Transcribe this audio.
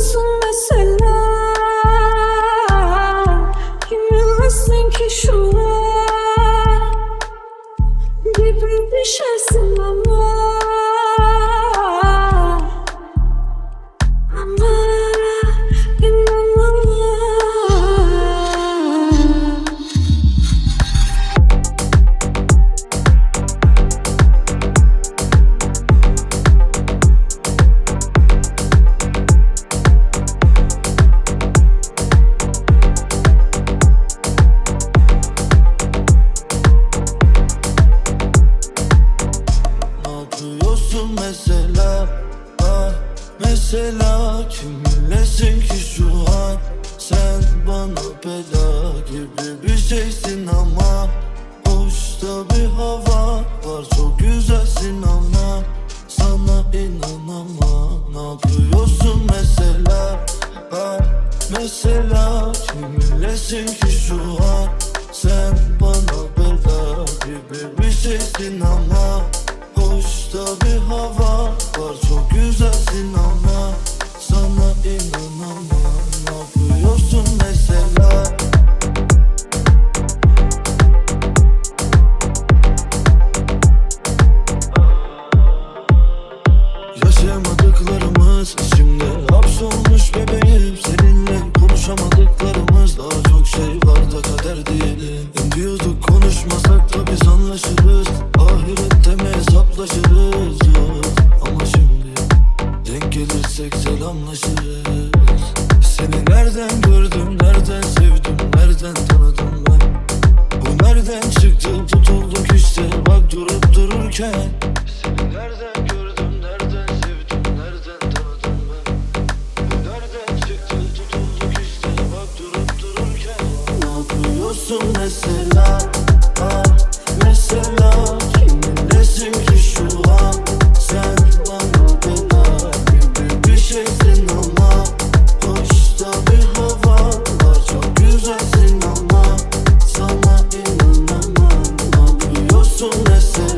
yapıyorsun mesela Mesela kiminlesin ki şu an? Sen bana bela gibi bir şeysin ama Hoşta bir hava var çok güzelsin ama Sana inanamam. Ne yapıyorsun mesela? Ah, Mesela kiminlesin ki şu an? Sen bana bela gibi bir şeysin ama Hoşta bir hava var çok güzelsin ama inanamam Ne yapıyorsun mesela? Yaşayamadıklarımız şimdi hapsolmuş bebeğim. Seninle konuşamadıklarımız daha çok şey var kader diyelim. Diyorduk konuşmasak da biz anlaşırız. Ahirette mi hesaplaşırız gelirsek selamlaşırız. Seni nereden gördüm, nereden sevdim, nereden tanıdım ben? Bu nereden çıktı? Tutulduk işte bak durup dururken. Seni nereden gördüm, nereden sevdim, nereden tanıdım ben? Bu nereden çıktı? Tutulduk işte bak durup dururken. Ne yapıyorsun mesela, yapıyorsun